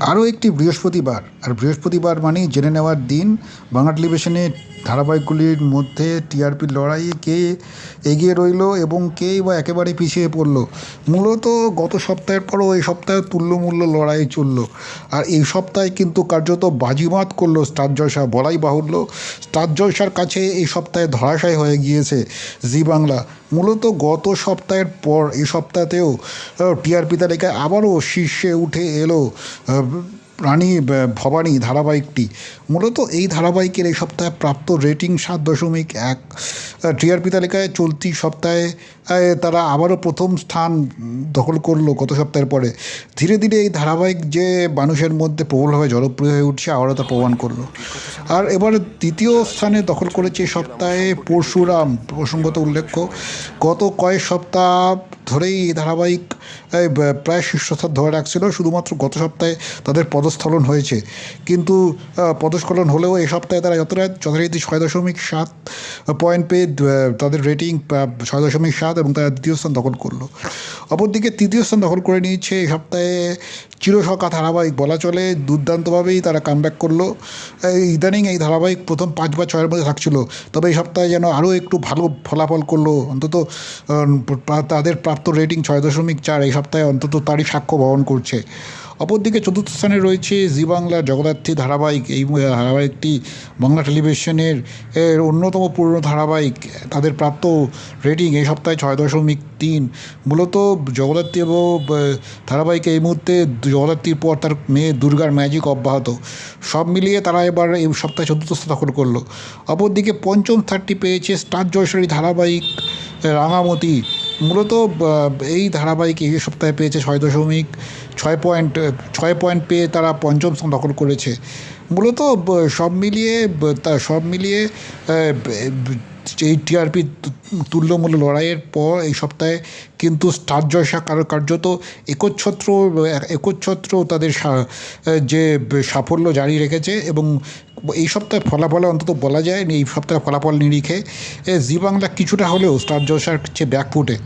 আরও একটি বৃহস্পতিবার, আর বৃহস্পতিবার মানেই জেনে নেওয়ার দিন। বাংলা টেলিভিশনে ধারাবাহিকগুলির মধ্যে টিআরপির লড়াইয়ে কে এগিয়ে রইল এবং কেই বা একেবারে পিছিয়ে পড়ল? মূলত গত সপ্তাহের পরও এই সপ্তাহে তুল্যমূল্য লড়াই চলল। আর এই সপ্তাহে কিন্তু কার্যত বাজিমাত করল স্টার জলসা, বলাই বাহুল্য। স্টার জলসার কাছে এই সপ্তাহে ধরাশায়ী হয়ে গিয়েছে জি বাংলা। মূলত গত সপ্তাহের পর এই সপ্তাহতেও টিআরপি তালিকায় আবারও শীর্ষে উঠে এলো রানী ভবানী ধারাবাহিকটি। মূলত এই ধারাবাহিকের এই সপ্তাহে প্রাপ্ত রেটিং সাত দশমিক এক। টিআরপি তালিকায় চলতি সপ্তাহে তারা আবারও প্রথম স্থান দখল করল গত সপ্তাহের পরে। ধীরে ধীরে এই ধারাবাহিক যে মানুষের মধ্যে প্রবলভাবে জনপ্রিয় হয়ে উঠছে, আবারও তা প্রমাণ করল। আর এবার দ্বিতীয় স্থানে দখল করেছে সপ্তাহে পরশুরাম, প্রসঙ্গত উল্লেখ্য, গত কয়েক সপ্তাহ ধরেই এই ধারাবাহিক প্রায় শীর্ষস্থান ধরে রাখছিল। শুধুমাত্র গত সপ্তাহে তাদের পদস্খলন হয়েছে। কিন্তু পদস্খলন হলেও এ সপ্তাহে তারা যতটা যথারীতি ছয় দশমিক সাত পয়েন্ট পেয়ে তাদের রেটিং ছয় দশমিক সাত এবং তারা দ্বিতীয় স্থান দখল করল। অপরদিকে তৃতীয় স্থান দখল করে নিয়েছে এই সপ্তাহে চিরসকা ধারাবাহিক বলা চলে। দুর্দান্তভাবেই তারা কামব্যাক করল। ইদানিং এই ধারাবাহিক প্রথম পাঁচ বা ছয়ের মধ্যে থাকছিল। তবে এই সপ্তাহে যেন আরও একটু ভালো ফলাফল করল। অন্তত তাদের প্রাপ্ত রেটিং ছয় দশমিক চার এই সপ্তাহে অন্তত তারই সাক্ষ্য বহন করছে। অপরদিকে চতুর্থ স্থানে রয়েছে জি বাংলার জগদ্ধাত্রী ধারাবাহিক। এই ধারাবাহিকটি বাংলা টেলিভিশনের, এর অন্যতম পুরনো ধারাবাহিক। তাদের প্রাপ্ত রেটিং এই সপ্তাহে ছয় দশমিক তিন। মূলত জগদ্ধাত্রী এবং ধারাবাহিক এই মুহূর্তে জগদ্ধাত্রীর পর তার মেয়ে দুর্গার ম্যাজিক অব্যাহত। সব মিলিয়ে তারা এবার এই সপ্তাহে চতুর্থ স্থান দখল করল। অপরদিকে পঞ্চম স্থানটি পেয়েছে স্টার জয়সরী ধারাবাহিক রাঙামতি। মূলত এই ধারাবাহিক এই সপ্তাহে পেয়েছে ছয় দশমিক ছয় পয়েন্ট ছয় পয়েন্ট পেয়ে তারা পঞ্চম স্থান দখল করেছে। মূলত সব মিলিয়ে তা সব মিলিয়ে এই টিআরপি তুল্যমূল্য লড়াইয়ের পর এই সপ্তাহে কিন্তু স্টার জয়সা কারও, কার্যত একচ্ছত্র একচ্ছত্র তাদের যে সাফল্য জারি রেখেছে এবং এই সপ্তাহে ফলাফলে অন্তত বলা যায় এই সপ্তাহে ফলাফল নিরিখে জি বাংলা কিছুটা হলেও স্টার জয়সার চেয়ে ব্যাকফুটে